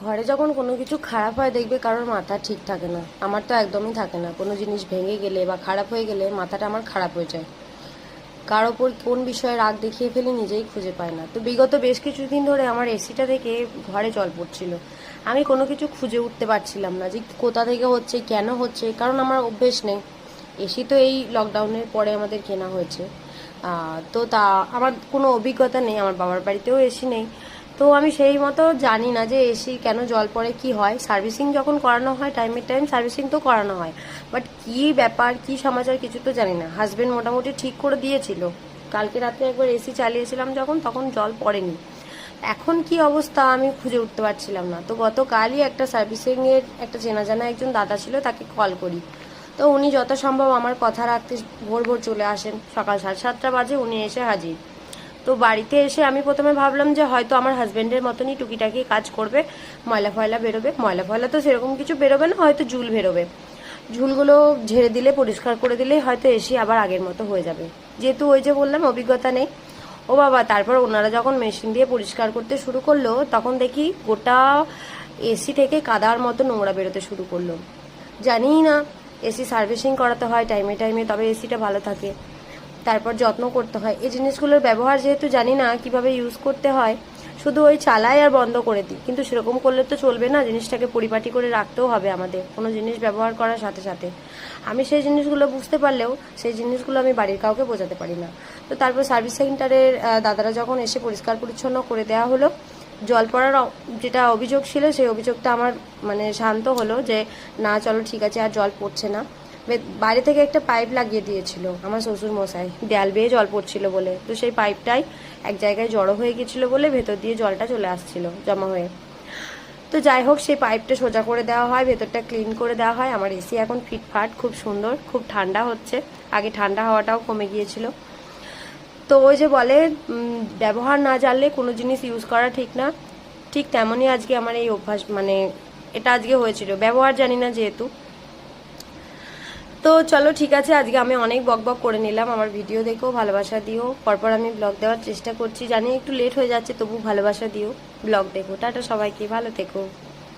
ঘরে যখন কোনো কিছু খারাপ হয়, দেখবে কারোর মাথা ঠিক থাকে না। আমার তো একদমই থাকে না। কোনো জিনিস ভেঙে গেলে বা খারাপ হয়ে গেলে মাথাটা আমার খারাপ হয়ে যায়। কার ওপর কোন বিষয়ে রাগ দেখিয়ে ফেলে নিজেই খুঁজে পাই না। তো বিগত বেশ কিছুদিন ধরে আমার এসিটা থেকে ঘরে জল পড়ছিল। আমি কোনো কিছু খুঁজে উঠতে পারছিলাম না যে কোথা থেকে হচ্ছে, কেন হচ্ছে, কারণ আমার অভ্যেস নেই। এসি তো এই লকডাউনের পরে আমাদের কেনা হয়েছে। তো তা, আমার কোনো অভিজ্ঞতা নেই। আমার বাবার বাড়িতেও এসি নেই। তো আমি সেই মতো জানি না যে এসি কেন জল পড়ে, কি হয়। সার্ভিসিং যখন করানো হয় টাইমের টাইম সার্ভিসিং তো করানো হয়। বাট কি ব্যাপার, কি সমাচার কিছু তো জানি না। হাজবেন্ড মোটামুটি ঠিক করে দিয়েছিল। কালকে রাতে একবার এসি চালিয়েছিলাম যখন, তখন জল পড়েনি। এখন কি অবস্থা আমি খুঁজে উঠতে পারছিলাম না। তো গতকালই একটা সার্ভিসিং এর একটা চেনা জানা একজন দাদা ছিল, তাকে কল করি। তো উনি যত সম্ভব আমার কথা রাখতে ভোর ভোর চলে আসেন। সকাল সাড়ে সাতটা বাজে উনি এসে হাজির। তো বাড়িতে এসে আমি প্রথমে ভাবলাম যে হয়তো আমার হাজবেন্ডের মতনই টুকিটাকি কাজ করবে, ময়লা ফয়লা বেরোবে। ময়লা ফয়লা তো সেরকম কিছু বেরোবে না, হয়তো ঝুল বেরোবে। ঝুলগুলো ঝেড়ে দিলে, পরিষ্কার করে দিলেই হয়তো এসে আবার আগের মতো হয়ে যাবে। যেহেতু ওই যে বললাম, অভিজ্ঞতা নেই। ও বাবা, তারপর ওনারা যখন মেশিন দিয়ে পরিষ্কার করতে শুরু করল, তখন দেখি গোটা এসি থেকে কাদার মতো নোংরা বেরোতে শুরু করল। জানিই না এসি সার্ভিসিং করাতে হয় টাইমে টাইমে তবে এসিটা ভালো থাকে। তারপর যত্ন করতে হয়। এই জিনিসগুলোর ব্যবহার যেহেতু জানি না কীভাবে ইউজ করতে হয়, শুধু ওই চালাই আর বন্ধ করে দিই। কিন্তু সেরকম করলে তো চলবে না, জিনিসটাকে পরিপাটি করে রাখতেও হবে আমাদের। কোনো জিনিস ব্যবহার করার সাথে সাথে। আমি সেই জিনিসগুলো বুঝতে পারলেও সেই জিনিসগুলো আমি বাড়ির কাউকে বোঝাতে পারি না। তো তারপর সার্ভিস সেন্টারের দাদারা যখন এসে পরিষ্কার পরিচ্ছন্ন করে দেওয়া হলো, জল পড়ার যেটা অভিযোগ ছিল, সেই অভিযোগটা আমার মানে শান্ত হলো যে, না, চলো ঠিক আছে, আর জল পড়ছে না। বাইরে থেকে একটা পাইপ লাগিয়ে দিয়েছিল আমার শ্বশুর মশাই দেয়াল বেয়ে জল পড়ছিল বলে। তো সেই পাইপটাই এক জায়গায় জড়ো হয়ে গেছিল বলে ভেতর দিয়ে জলটা চলে আসছিল জমা হয়ে। তো যাই হোক, সেই পাইপটা সোজা করে দেওয়া হয়, ভেতরটা ক্লিন করে দেওয়া হয়। আমার এসি এখন ফিটফাট, খুব সুন্দর, খুব ঠান্ডা হচ্ছে। আগে ঠান্ডা হওয়াটাও কমে গিয়েছিল। তো ওই যে বলে ব্যবহার না জানলে কোনো জিনিস ইউজ করা ঠিক না। ঠিক তেমনই আজকে আমার এই অভ্যাস মানে এটা আজকে হয়েছিল। ব্যবহার জানি না যেহেতু। তো চলো ঠিক আছে, আজকে আমি অনেক বক বক করে নিলাম আমার ভিডিও দেখো, ভালোবাসা দিও। পরপর আমি ব্লগ দেওয়ার চেষ্টা করছি। জানি একটু লেট হয়ে যাচ্ছে, তবু ভালোবাসা দিও ব্লগ দেখো। টাটা সবাইকে, ভালো থেকো।